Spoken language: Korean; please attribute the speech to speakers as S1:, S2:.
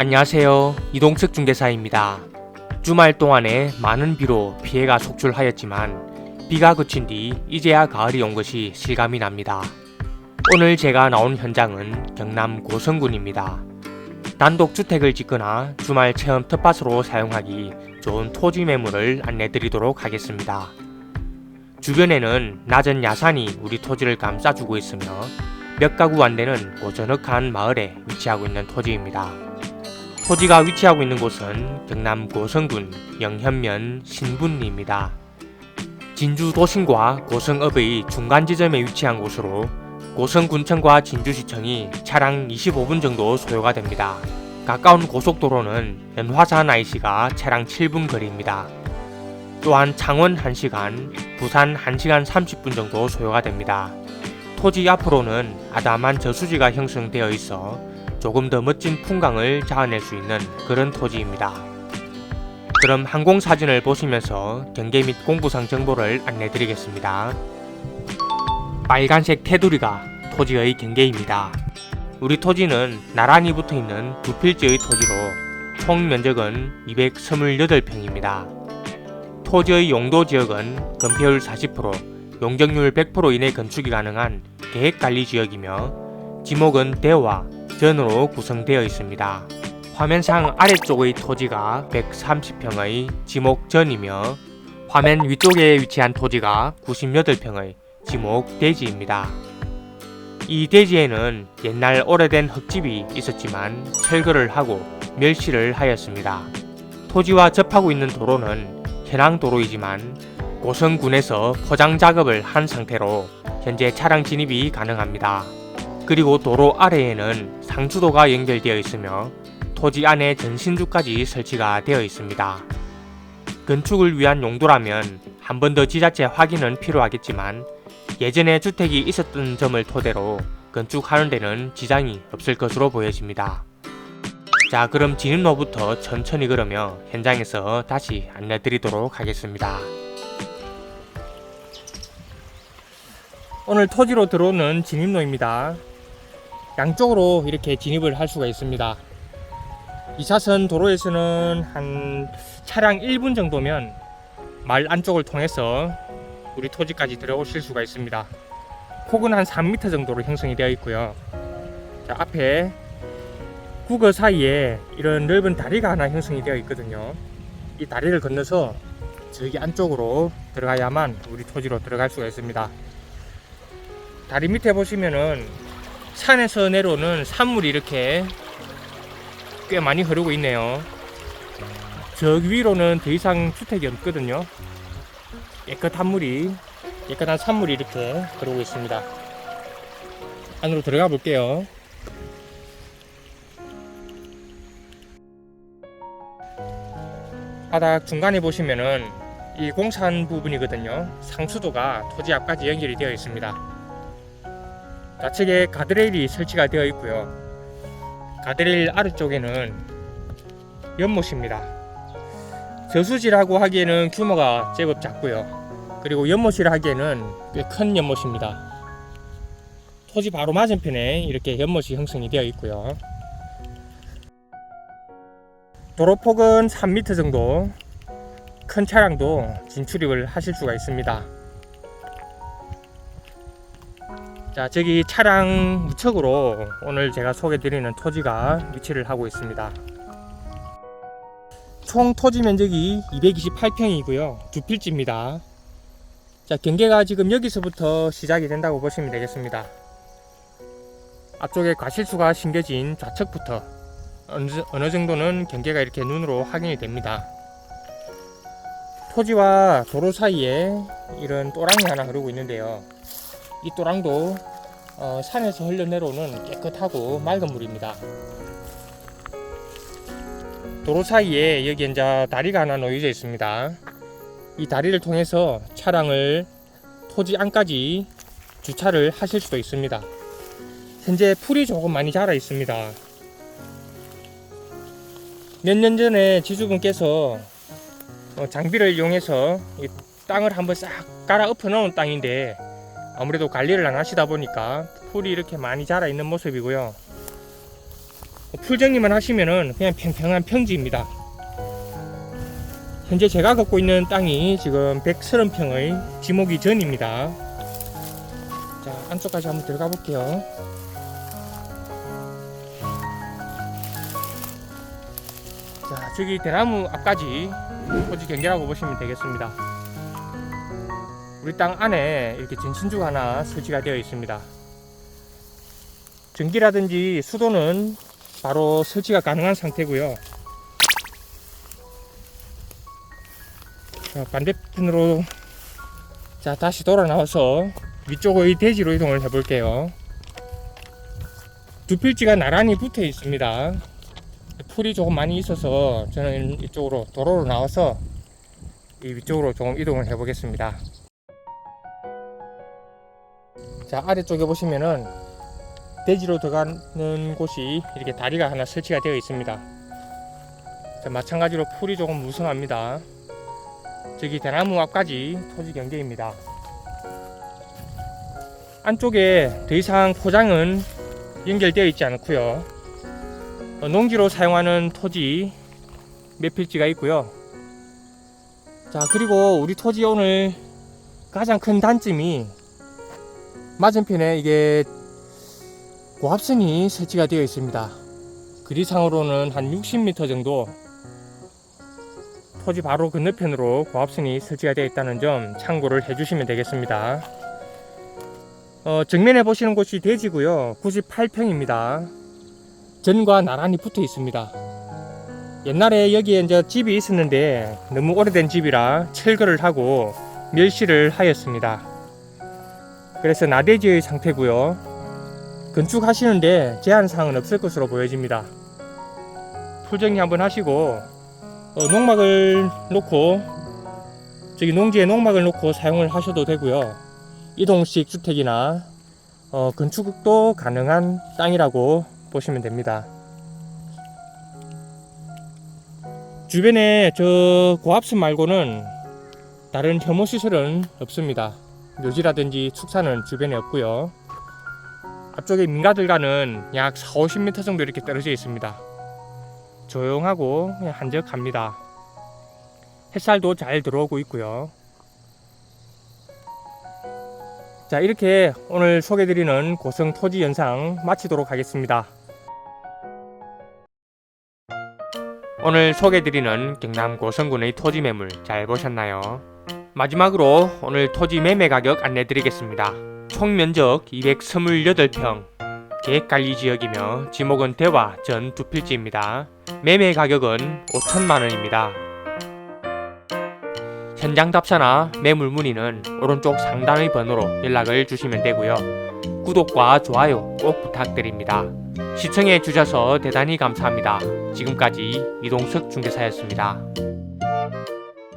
S1: 안녕하세요. 이동석 중개사입니다. 주말 동안에 많은 비로 피해가 속출하였지만 비가 그친 뒤 이제야 가을이 온 것이 실감이 납니다. 오늘 제가 나온 현장은 경남 고성군입니다. 단독 주택을 짓거나 주말 체험 텃밭으로 사용하기 좋은 토지 매물을 안내 드리도록 하겠습니다. 주변에는 낮은 야산이 우리 토지를 감싸주고 있으며 몇 가구 안 되는 고저넉한 마을에 위치하고 있는 토지입니다. 토지가 위치하고 있는 곳은 경남 고성군 영현면 신분리입니다. 진주 도심과 고성읍의 중간 지점에 위치한 곳으로 고성군청과 진주시청이 차량 25분 정도 소요가 됩니다. 가까운 고속도로는 연화산 IC가 차량 7분 거리입니다. 또한 창원 1시간, 부산 1시간 30분 정도 소요가 됩니다. 토지 앞으로는 아담한 저수지가 형성되어 있어 조금 더 멋진 풍광을 자아낼 수 있는 그런 토지입니다. 그럼 항공 사진을 보시면서 경계 및 공부상 정보를 안내 드리겠습니다. 빨간색 테두리가 토지의 경계입니다. 우리 토지는 나란히 붙어 있는 두 필지의 토지로 총 면적은 228평입니다. 토지의 용도 지역은 건폐율 40%, 용적률 100% 이내 건축이 가능한 계획관리 지역이며 지목은 대와 전으로 구성되어 있습니다. 화면상 아래쪽의 토지가 130평의 지목 전이며 화면 위쪽에 위치한 토지가 98평의 지목 대지입니다. 이 대지에는 옛날 오래된 흙집이 있었지만 철거를 하고 멸시를 하였습니다. 토지와 접하고 있는 도로는 현황 도로이지만 고성군에서 포장 작업을 한 상태로 현재 차량 진입이 가능합니다. 그리고 도로 아래에는 상수도가 연결되어 있으며 토지 안에 전신주까지 설치가 되어 있습니다. 건축을 위한 용도라면 한 번 더 지자체 확인은 필요하겠지만 예전에 주택이 있었던 점을 토대로 건축하는 데는 지장이 없을 것으로 보여집니다. 자 그럼 진입로부터 천천히 걸으며 현장에서 다시 안내 드리도록 하겠습니다. 오늘 토지로 들어오는 진입로입니다. 양쪽으로 이렇게 진입을 할 수가 있습니다. 2차선 도로에서는 한 차량 1분 정도면 말 안쪽을 통해서 우리 토지까지 들어오실 수가 있습니다. 폭은 한 3m 정도로 형성이 되어 있고요. 자, 앞에 국어 사이에 이런 넓은 다리가 하나 형성이 되어 있거든요. 이 다리를 건너서 저기 안쪽으로 들어가야만 우리 토지로 들어갈 수가 있습니다. 다리 밑에 보시면은 산에서 내려오는 산물이 이렇게 꽤 많이 흐르고 있네요. 저기 위로는 더 이상 주택이 없거든요. 깨끗한 물이, 깨끗한 산물이 이렇게 흐르고 있습니다. 안으로 들어가 볼게요. 바닥 중간에 보시면은 이 공사한 부분이거든요. 상수도가 토지 앞까지 연결이 되어 있습니다. 좌측에 가드레일이 설치가 되어 있고요. 가드레일 아래쪽에는 연못입니다. 저수지라고 하기에는 규모가 제법 작고요. 그리고 연못이라 하기에는 꽤 큰 연못입니다. 토지 바로 맞은편에 이렇게 연못이 형성이 되어 있고요. 도로폭은 3m 정도 큰 차량도 진출입을 하실 수가 있습니다. 자, 저기 차량 우측으로 오늘 제가 소개드리는 토지가 위치를 하고 있습니다. 총 토지 면적이 228평이고요. 두 필지입니다. 자, 경계가 지금 여기서부터 시작이 된다고 보시면 되겠습니다. 앞쪽에 과실수가 심겨진 좌측부터 어느, 어느 정도는 경계가 이렇게 눈으로 확인이 됩니다. 토지와 도로 사이에 이런 또랑이 하나 흐르고 있는데요. 이 또랑도 어, 산에서 흘러내려오는 깨끗하고 맑은 물입니다. 도로 사이에 여기 이제 다리가 하나 놓여져 있습니다. 이 다리를 통해서 차량을 토지 안까지 주차를 하실 수도 있습니다. 현재 풀이 조금 많이 자라 있습니다. 몇 년 전에 지주분께서 어, 장비를 이용해서 이 땅을 한번 싹 갈아 엎어 놓은 땅인데 아무래도 관리를 안 하시다 보니까 풀이 이렇게 많이 자라 있는 모습이고요. 풀정리만 하시면은 그냥 평평한 평지입니다. 현재 제가 갖고 있는 땅이 지금 130평의 지목이 전입니다. 자, 안쪽까지 한번 들어가 볼게요. 자, 저기 대나무 앞까지 토지 경계라고 보시면 되겠습니다. 우리 땅 안에 이렇게 전신주가 하나 설치가 되어 있습니다. 전기라든지 수도는 바로 설치가 가능한 상태고요. 자, 반대편으로 자 다시 돌아 나와서 위쪽의 대지로 이동을 해볼게요. 두 필지가 나란히 붙어 있습니다. 풀이 조금 많이 있어서 저는 이쪽으로 도로로 나와서 이 위쪽으로 조금 이동을 해보겠습니다. 자 아래쪽에 보시면은 대지로 들어가는 곳이 이렇게 다리가 하나 설치가 되어 있습니다. 자, 마찬가지로 풀이 조금 무성합니다. 저기 대나무 앞까지 토지 경계입니다. 안쪽에 더 이상 포장은 연결되어 있지 않고요. 어, 농지로 사용하는 토지 몇 필지가 있고요. 자 그리고 우리 토지 오늘 가장 큰 단점이 맞은편에 이게 고압선이 설치가 되어 있습니다. 그리상으로는 한 60m 정도 토지 바로 건너편으로 고압선이 설치가 되어 있다는 점 참고를 해주시면 되겠습니다. 어, 정면에 보시는 곳이 대지고요. 98평입니다. 전과 나란히 붙어 있습니다. 옛날에 여기에 이제 집이 있었는데 너무 오래된 집이라 철거를 하고 멸시를 하였습니다. 그래서 나대지의 상태고요. 건축하시는데 제한사항은 없을 것으로 보여집니다. 풀정리 한번 하시고 어, 농막을 놓고 저기 농지에 농막을 놓고 사용을 하셔도 되고요. 이동식 주택이나 어, 건축도 가능한 땅이라고 보시면 됩니다. 주변에 저 고압선 말고는 다른 혐오 시설은 없습니다. 묘지라든지 축사는 주변에 없고요. 앞쪽에 민가들과는 약 4, 50m 정도 이렇게 떨어져 있습니다. 조용하고 한적합니다. 햇살도 잘 들어오고 있고요. 자, 이렇게 오늘 소개드리는 고성 토지 영상 마치도록 하겠습니다. 오늘 소개드리는 경남 고성군의 토지 매물 잘 보셨나요? 마지막으로 오늘 토지 매매 가격 안내 드리겠습니다. 총 면적 228평, 계획관리지역이며 지목은 대화 전 두 필지입니다. 매매 가격은 5천만 원입니다. 현장 답사나 매물 문의는 오른쪽 상단의 번호로 연락을 주시면 되고요. 구독과 좋아요 꼭 부탁드립니다. 시청해 주셔서 대단히 감사합니다. 지금까지 이동석 중개사였습니다.